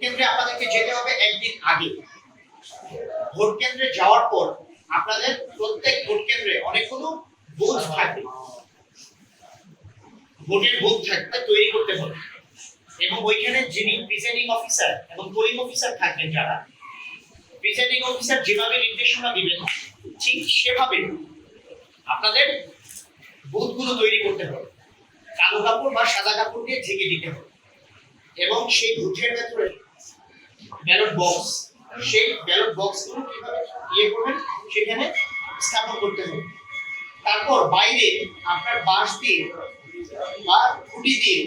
কেন্দ্রে আপনাদেরকে যেতে হবে একদিন আগে। ভোট কেন্দ্রে যাওয়ার পর আপনাদের প্রত্যেক ভোট কেন্দ্রে অনেকগুলো বুথ থাকবে ভোটের বুথ থাকবে তৈরি করতে হবে। এবং ওইখানে যিনি প্রিসাইডিং অফিসার এবং পোলিং অফিসার থাকবেন যারা প্রিসাইডিং অফিসার যেভাবে নির্দেশনা দিবেন, ঠিক সেভাবে আপনাদের বুথগুলো তৈরি করতে হবে। কালো কাপড় বা সাদা কাপড় দিয়ে ঢেকে দিতে হবে। এবং সেই বুথের ভেতরে ব্যালট বক্স সেই ব্যালট বক্সগুলো কীভাবে ইয়ে করবেন, সেখানে স্থাপন করতে হবে। তারপর বাইরে আপনার বাঁশ দিয়ে বা খুঁটি দিয়ে,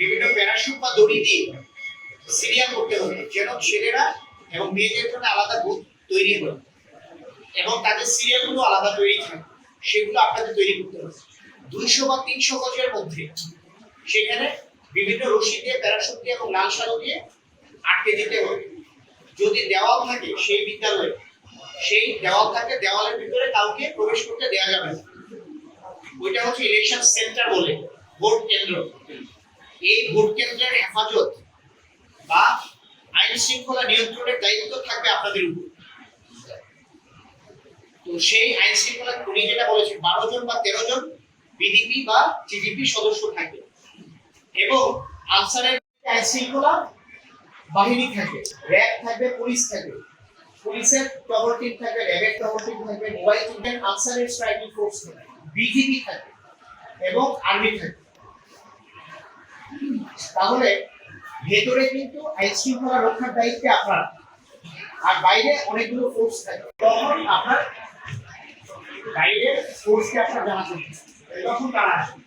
বিভিন্ন প্যারাশুট বা দড়ি দিয়ে সিরিয়াল করতে হবে, যেন ছেলেরা এবং মেয়েদের জন্য আলাদা বুথ তৈরি হয় এবং তাদের সিরিয়ালগুলো আলাদা তৈরি থাকে, সেগুলো আপনাদের তৈরি করতে হবে। দুইশো বা তিনশো গজের মধ্যে সেখানে বিভিন্ন রশি দিয়ে প্যারাশুট দিয়ে এবং লাল সালো দিয়ে আটকে দিতে হবে। যদি দেওয়াল থাকে, সেই বিদ্যালয়ে, সেই দেওয়াল থাকে, দেওয়ালের ভিতরে কাউকে প্রবেশ করতে দেওয়া যাবে ওইটা হচ্ছে ইলেকশন সেন্টার বলে, ভোট কেন্দ্র। এই ভোট কেন্দ্রের হেফাজত বা আইন শৃঙ্খলা নিয়ন্ত্রণের দায়িত্ব থাকবে আপনাদের উপর। তো সেই আইন শৃঙ্খলা উনি যেটা বলেছেন বারো জন বা তেরো জন বিডিপি বা জিডিপি সদস্য থাকবে। এবং আনসারের আইন শৃঙ্খলা বাহিনী থাকবে র্যাব থাকবে, পুলিশ থাকবে। পুলিশের টহল টিম থাকবে, র্যাবের টহল টিম থাকবে মোবাইল টিম থাকবে আনসারের স্ট্রাইকিং ফোর্স থাকবে। বিজিবি থাকবে এবং আর্মি থাকবে। তাহলে ভেতরে কিন্তু আইন শৃঙ্খলা রক্ষার দায়িত্বে আপনার। আর বাইরে অনেকগুলো ফোর্স থাকে। তখন আপনার বাইরের ফোর্সকে আপনার জানাতে হবে। তখন তারা আসবে।